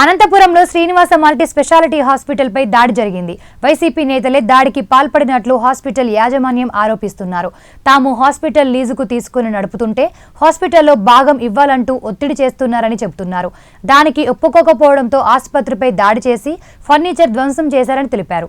అనంతపురంలో Srinivasa multi speciality హాస్పిటల్పై దాడి జరిగింది. వైసీపీ నేతలే దాడికి పాల్పడినట్లు హాస్పిటల్ యాజమాన్యం ఆరోపిస్తున్నారు. తాము హాస్పిటల్ లీజుకు తీసుకుని నడుపుతుంటే హాస్పిటల్లో భాగం ఇవ్వాలంటూ ఒత్తిడి చేస్తున్నారని చెబుతున్నారు. దానికి ఒప్పుకోకపోవడంతో ఆసుపత్రిపై దాడి చేసి ఫర్నిచర్ ధ్వంసం చేశారని తెలిపారు.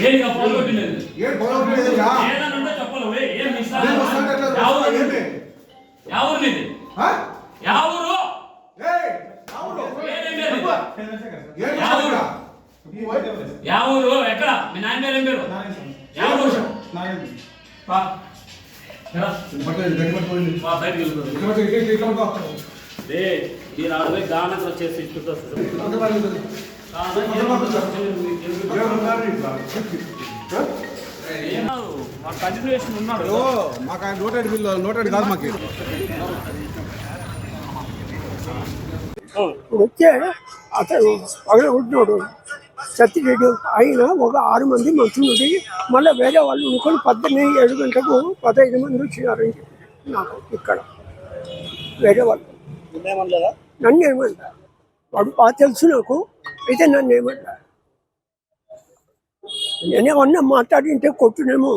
ఏం చెప్పాలి కొట్టినది ఏడు పొలం లేదురా? ఏదైనా ఉంటే చెప్పాలి ఓయ్, ఏం మిస్ నేను వస్తాను ఏంటి? నీది ఆ? ఎవరు ఏయ్, అవును. పేరేం పేరు ఏం ఎవరు? చేస్తున్నా? ఎక్కడ మీ నాయన పేరు ఏం పేరు ఎవరు పా. రా. పట్టుకోండి, పా, బయటికి మీరు పోయి గానకు వచ్చేసి ఇస్తుంటా అంత పట్టుకో. ఎవరు ఉన్నారు ఇట్లా? మా కంటిన్యూషన్ ఉన్నాడు ఓ, మాకు ఆయన నోటెడ్ బిల్లు నోటెడ్ కాదు మాకు వచ్చే అతను పగల కొట్టినాడు సత్యరెడ్డి ఆయన ఒక ఆరు మంది మనుషులు మళ్ళీ వేరే వాళ్ళు అనుకొని పద్దెనిమిది ఏడు గంటలకు పదహైదు మంది వచ్చినారండి నాకు ఇక్కడ వేరే వాళ్ళు నన్ను ఏమన్నా వాడు బాగా తెలుసు నాకు అయితే నన్ను ఏమన్నా నేనేమన్నా మాట్లాడింటే కొట్టునేమో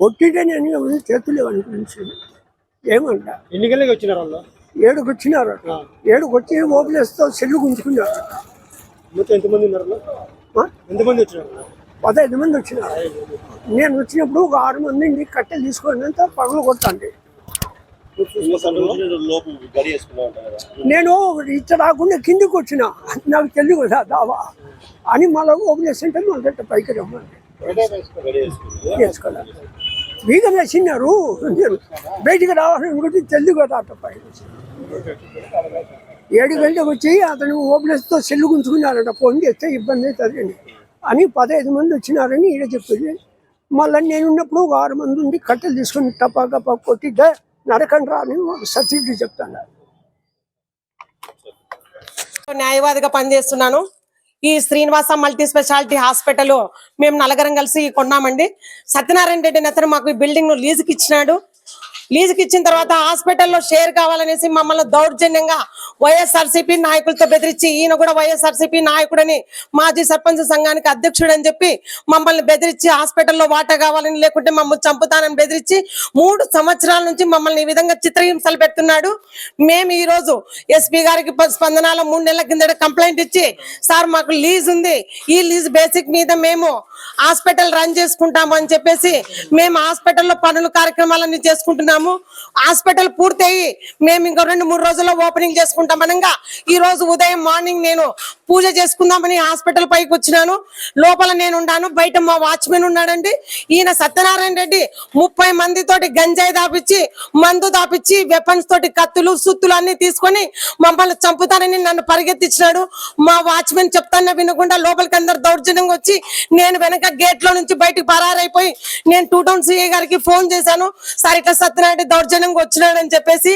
కొట్టింటే నేను ఏమన్నా చేతులు అనిపించింది ఏమంటా ఎన్ని గంటలకు వచ్చినారు వాళ్ళు ఏడుకు వచ్చినారు ఏడుకు వచ్చి ఓపెనేస్తో సెల్లు గుంజుకున్నారు మొత్తం ఎంతమంది ఉన్నారు? ఎంతమంది వచ్చినారు పదహైదు మంది వచ్చినారు. నేను వచ్చినప్పుడు ఒక ఆరు మంది కట్టెలు తీసుకొని అంతా పగలు కొట్టండి లోపు గడి వేసుకున్నావు కదా నేను ఇచ్చ రాకుండా కిందికి వచ్చిన. నాకు తెలియదు కదా దావా. అని మళ్ళీ ఓపెనేస్తుంటే మళ్ళీ పైకి రమ్మండి గడి వేసుకున్నావు వీగం వేసినారు. బయటికి రావాలని తెలియదు కదా అట్ట పైకి ఏడు గంటలకు వచ్చి అతను ఓపెనర్స్తో సెల్లు గుంజుకున్నారట. ఫోన్ చేస్తే ఇబ్బంది అవుతుంది అని. పదహైదు మంది వచ్చినారని ఈడ చెప్పింది. మళ్ళీ నేనున్నప్పుడు ఒక ఆరు మంది ఉండి కట్టెలు తీసుకుని టపా టపా కొట్టి నరకండి రా అని సబ్సిడీ చెప్తాను. న్యాయవాదిగా పనిచేస్తున్నాను. ఈ శ్రీనివాస మల్టీ స్పెషాలిటీ హాస్పిటల్ మేము నలుగురం కలిసి కొన్నామండి. సత్యనారాయణ రెడ్డి అతను మాకు ఈ బిల్డింగ్ లీజుకి ఇచ్చినాడు. లీజుకి ఇచ్చిన తర్వాత హాస్పిటల్లో షేర్ కావాలనేసి మమ్మల్ని దౌర్జన్యంగా వైఎస్ఆర్సీపీ నాయకులతో బెదిరించి ఈయన కూడా వైఎస్ఆర్సీపీ నాయకుడని మాజీ సర్పంచ్ సంఘానికి అధ్యక్షుడు అని చెప్పి మమ్మల్ని బెదిరించి హాస్పిటల్లో వాటా కావాలని లేకుంటే మమ్మల్ని చంపుతానని బెదిరించి మూడు సంవత్సరాల నుంచి మమ్మల్ని ఈ విధంగా చిత్రహింసలు పెడుతున్నాడు. మేము ఈ రోజు ఎస్పీ గారికి స్పందనాల మూడు నెలల కిందట కంప్లైంట్ ఇచ్చి సార్ మాకు లీజ్ ఉంది. ఈ లీజ్ బేసిక్ మీద మేము హాస్పిటల్ రన్ చేసుకుంటాము అని చెప్పేసి మేము హాస్పిటల్లో పనులు కార్యక్రమాలన్నీ చేసుకుంటున్నాము. హాస్పిటల్ పూర్తయి. మేము ఇంకో రెండు మూడు రోజుల్లో ఓపెనింగ్ చేసుకుంటాం అనగా. ఈ రోజు ఉదయం మార్నింగ్ నేను పూజ చేసుకుందామని హాస్పిటల్ పైకి వచ్చినాను. లోపల నేను ఉన్నాను. బయట మా వాచ్మెన్ ఉన్నాడండి. ఈయన సత్యనారాయణ రెడ్డి ముప్పై మంది తోటి గంజాయి దాపిచ్చి మందు దాపిచ్చి వెపన్స్ తోటి కత్తులు సుత్తులు అన్ని తీసుకొని మమ్మల్ని చంపుతానని నన్ను పరిగెత్తించినాడు మా వాచ్మెన్ చెప్తానే వినకుండా లోపలికి అందరు దౌర్జన్యంగా వచ్చి నేను వెనక గేట్లో నుంచి బయటకు పరారైపోయి నేను టూ టౌన్ సిఐ గారికి ఫోన్ చేశాను. సార్ ఇట్లా సత్యనారాయణ దౌర్జన్యంగా వచ్చినాడు అని చెప్పేసి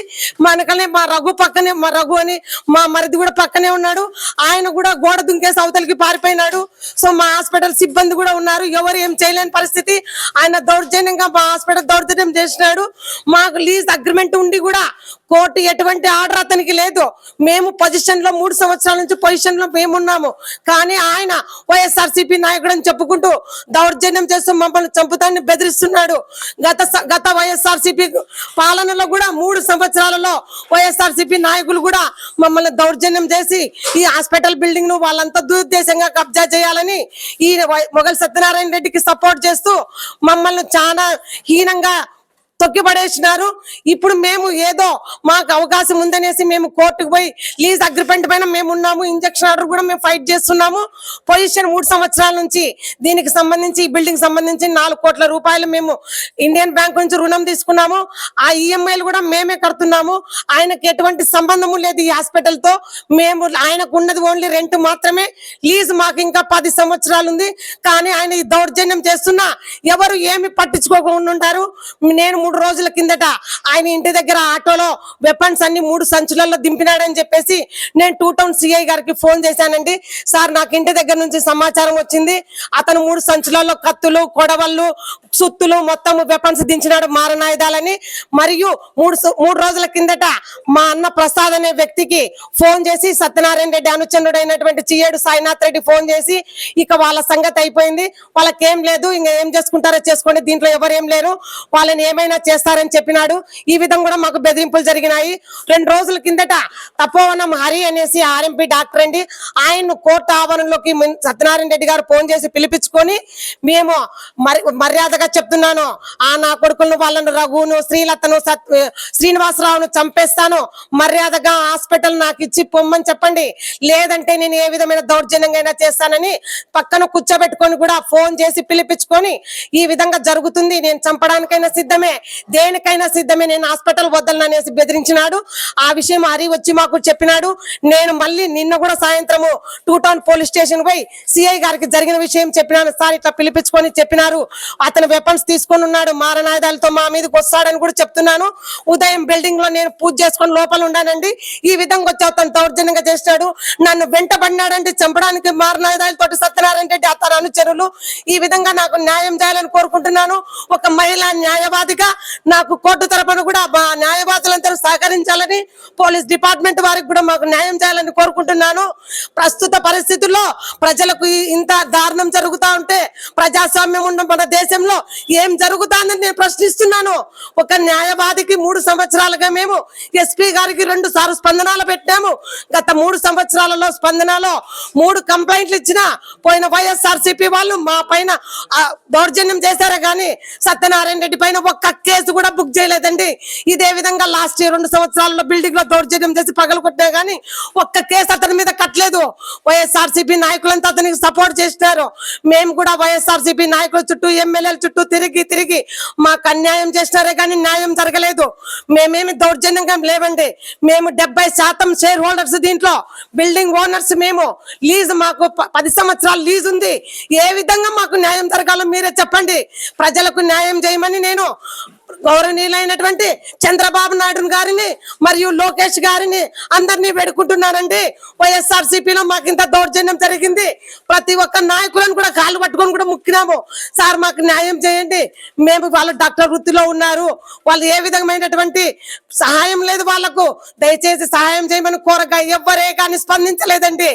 మనకనే మా రఘు పక్కనే మా రఘు అని మా మరిది కూడా పక్కనే ఉన్నాడు. ఆయన కూడా గోడ దుంకేసి అవతలికి పారిపోయినాడు. సో మా హాస్పిటల్ సిబ్బంది కూడా ఉన్నారు. ఎవరు ఏం చేయలేని పరిస్థితి. ఆయన దౌర్జన్యంగా మా హాస్పిటల్ దౌర్జన్యం చేసినాడు. మాకు లీజ్ అగ్రిమెంట్ ఉండి కూడా కోర్టు ఎటువంటి ఆర్డర్ అతనికి లేదు. మేము పొజిషన్లో మూడు సంవత్సరాల నుంచి పొజిషన్లో మేము ఉన్నాము. కానీ ఆయన వైఎస్ఆర్సీపీ నాయకుడు అని చెప్పుకుంటూ దౌర్జన్యం చేస్తూ మమ్మల్ని చంపుతాన్ని బెదిరిస్తున్నాడు. గత గత వైఎస్ఆర్సీపీ పాలనలో కూడా మూడు సంవత్సరాలలో వైఎస్ఆర్సీపీ నాయకులు కూడా మమ్మల్ని దౌర్జన్యం చేసి ఈ హాస్పిటల్ బిల్డింగ్ను వాళ్ళంతా దురుద్దేశంగా కబ్జా చేయాలని ఈ మొగల్ సత్యనారాయణ రెడ్డికి సపోర్ట్ చేస్తూ మమ్మల్ని చాలా హీనంగా తొక్కిపడేసినారు. ఇప్పుడు మేము ఏదో మాకు అవకాశం ఉందనేసి మేము కోర్టుకు పోయి లీజ్ అగ్రిమెంట్ పైన మేము ఉన్నాము ఇంజక్షన్ ఆర్డర్ కూడా మేము ఫైట్ చేస్తున్నాము. పొజిషన్ మూడు సంవత్సరాల నుంచి దీనికి సంబంధించి ఈ బిల్డింగ్ సంబంధించి నాలుగు కోట్ల రూపాయలు మేము ఇండియన్ బ్యాంక్ నుంచి రుణం తీసుకున్నాము. ఆ ఈఎంఐలు కూడా మేమే కడుతున్నాము. ఆయనకి ఎటువంటి సంబంధము లేదు ఈ హాస్పిటల్తో. మేము ఆయనకు ఉన్నది ఓన్లీ రెంట్ మాత్రమే. లీజ్ మాకు ఇంకా పది సంవత్సరాలు ఉంది. కానీ ఆయన ఈ దౌర్జన్యం చేస్తున్నా ఎవరు ఏమి పట్టించుకోకుండా ఉంటారు నేను మూడు రోజుల కిందట ఆయన ఇంటి దగ్గర ఆటోలో వెపన్స్ అన్ని మూడు సంచులలో దింపినాడని చెప్పేసి నేను టూ టౌన్ సిఐ గారికి ఫోన్ చేశానండి. సార్ నాకు ఇంటి దగ్గర నుంచి సమాచారం వచ్చింది. అతను మూడు సంచులలో కత్తులు కొడవళ్ళు సుత్తులు మొత్తం వెపన్స్ దించినాడు మారణాయుధాలని. మరియు మూడు మూడు రోజుల కిందట మా అన్న ప్రసాద్ అనే వ్యక్తికి ఫోన్ చేసి సత్యనారాయణ రెడ్డి అనుచరుడైనటువంటి చియేడు సాయినాథ్ రెడ్డి ఫోన్ చేసి ఇక వాళ్ళ సంగతి అయిపోయింది. వాళ్ళకేం లేదు ఇంకా ఏం చేసుకుంటారో చేసుకోండి. దీంట్లో ఎవరేం లేరు. వాళ్ళని ఏమైనా చేస్తారని చెప్పినాడు. ఈ విధంగా కూడా మాకు బెదిరింపులు జరిగినాయి. రెండు రోజుల కిందట తపోవనం హరి అనేసి ఆర్ఎంపీ డాక్టర్ అండి ఆయన కోర్టు ఆవరణలోకి సత్యనారాయణ రెడ్డి గారు ఫోన్ చేసి పిలిపించుకొని మేము మర్యాదగా చెప్తున్నాను. ఆ నా కొడుకులను వాళ్ళను రఘును శ్రీలతను సత్ శ్రీనివాసరావును చంపేస్తాను. మర్యాదగా హాస్పిటల్ నాకు ఇచ్చి పొమ్మని చెప్పండి. లేదంటే నేను ఏ విధమైన దౌర్జన్యంగా చేస్తానని పక్కన కూర్చోబెట్టుకొని కూడా ఫోన్ చేసి పిలిపించుకొని ఈ విధంగా జరుగుతుంది. నేను చంపడానికైనా సిద్ధమే. దేనికైనా సిద్ధమే. నేను హాస్పిటల్ వద్దలను అనేసి బెదిరించినాడు. ఆ విషయం హరి వచ్చి మాకు చెప్పినాడు. నేను మళ్ళీ నిన్న కూడా సాయంత్రము టూ టౌన్ పోలీస్ స్టేషన్ పోయి సిఐ గారికి జరిగిన విషయం చెప్పినాను. సార్ ఇట్లా పిలిపించుకొని చెప్పినారు. అతను వెపన్స్ తీసుకొని ఉన్నాడు. మారణాయుధాలతో మా మీదకి వస్తాడని కూడా చెప్తున్నాను. ఉదయం బిల్డింగ్లో నేను పూజ చేసుకొని లోపల ఉన్నానండి ఈ విధంగా వచ్చి అతను దౌర్జన్యంగా చేస్తాడు నన్ను వెంటబడినాడంటే చంపడానికి మారణాయుధాలతో సత్యనారాయణ రెడ్డి అతను అనుచరులు. ఈ విధంగా నాకు న్యాయం చేయాలని కోరుకుంటున్నాను. ఒక మహిళా న్యాయవాదిగా నాకు కోర్టు తరపున కూడా మా న్యాయవాదులందరూ సహకరించాలని పోలీస్ డిపార్ట్మెంట్ వారికి కూడా మాకు న్యాయం చేయాలని కోరుకుంటున్నాను. ప్రస్తుత పరిస్థితుల్లో ప్రజలకు ఇంత దారుణం జరుగుతా ఉంటే ప్రజాస్వామ్యం ఉన్న మన దేశంలో ఏం జరుగుతుందని నేను ప్రశ్నిస్తున్నాను. ఒక న్యాయవాదికి మూడు సంవత్సరాలుగా మేము ఎస్పీ గారికి రెండు సార్లు స్పందనాలు పెట్టాము. గత మూడు సంవత్సరాలలో స్పందనలో మూడు కంప్లైంట్లు ఇచ్చిన పోయిన వైఎస్ఆర్ వాళ్ళు మా పైన దౌర్జన్యం చేశారే కానీ సత్యనారాయణ రెడ్డి పైన ఒక్క కేసు కూడా బుక్ చేయలేదండి. ఇదే విధంగా లాస్ట్ ఇయర్ రెండు సంవత్సరాల్లో బిల్డింగ్లో దౌర్జన్యం చేసి పగలు కొట్టే ఒక్క కేసు అతని మీద కట్టలేదు. వైఎస్ఆర్ నాయకులంతా అతనికి సపోర్ట్ చేసినారు. మేము కూడా వైఎస్ఆర్సీపీ నాయకుల చుట్టూ ఎమ్మెల్యేల చుట్టూ తిరిగి తిరిగి మాకు అన్యాయం చేసినారే కానీ న్యాయం జరగలేదు. మేమేమి దౌర్జన్యంగా లేవండి. మేము డెబ్బై శాతం షేర్ హోల్డర్స్ దీంట్లో. బిల్డింగ్ ఓనర్స్ మేము. లీజ్ మాకు పది సంవత్సరాలు లీజ్ ఉంది. ఏ విధంగా మాకు న్యాయం జరగాలో మీరే చెప్పండి. ప్రజలకు న్యాయం చేయమని నేను గౌరవనీయులైనటువంటి చంద్రబాబు నాయుడు గారిని మరియు లోకేష్ గారిని అందరినీ వేడుకుంటున్నానండి. వైఎస్ఆర్ సిపిలో మాకు ఇంత దౌర్జన్యం జరిగింది. ప్రతి ఒక్క నాయకులను కూడా కాళ్ళు పట్టుకొని కూడా ముక్కినాము. సార్ మాకు న్యాయం చేయండి. మేము వాళ్ళు డాక్టర్ వృత్తిలో ఉన్నారు. వాళ్ళు ఏ విధమైనటువంటి సహాయం లేదు వాళ్ళకు. దయచేసి సహాయం చేయమని కోరగా ఎవ్వరే కానీ స్పందించలేదండి.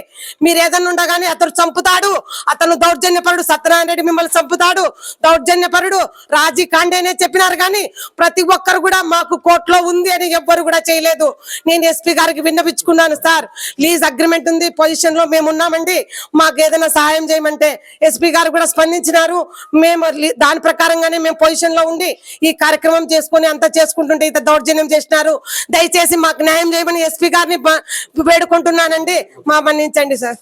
మీరు ఏదన్నా ఉండగానే అతను చంపుతాడు. అతను దౌర్జన్యపరుడు సత్యనారాయణ రెడ్డి మిమ్మల్ని చంపుతాడు. దౌర్జన్యపరుడు రాజీ కాండేనే చెప్పినారు కానీ ప్రతి ఒక్కరు కూడా మాకు కోర్టులో ఉంది అని ఎవ్వరు కూడా చేయలేదు. నేను ఎస్పీ గారికి విన్నపించుకున్నాను సార్. లీజ్ అగ్రిమెంట్ ఉంది పొజిషన్లో మేము ఉన్నామండి. మాకు ఏదైనా సహాయం చేయమంటే ఎస్పీ గారు కూడా స్పందించినారు. మేము దాని ప్రకారంగానే మేము పొజిషన్లో ఉండి ఈ కార్యక్రమం చేసుకొని అంతా చేసుకుంటుంటే ఇంత దౌర్జన్యం చేసినారు. దయచేసి మాకు న్యాయం చేయమని ఎస్పీ గారిని వేడుకుంటున్నానండి. మా మన్నించండి సార్.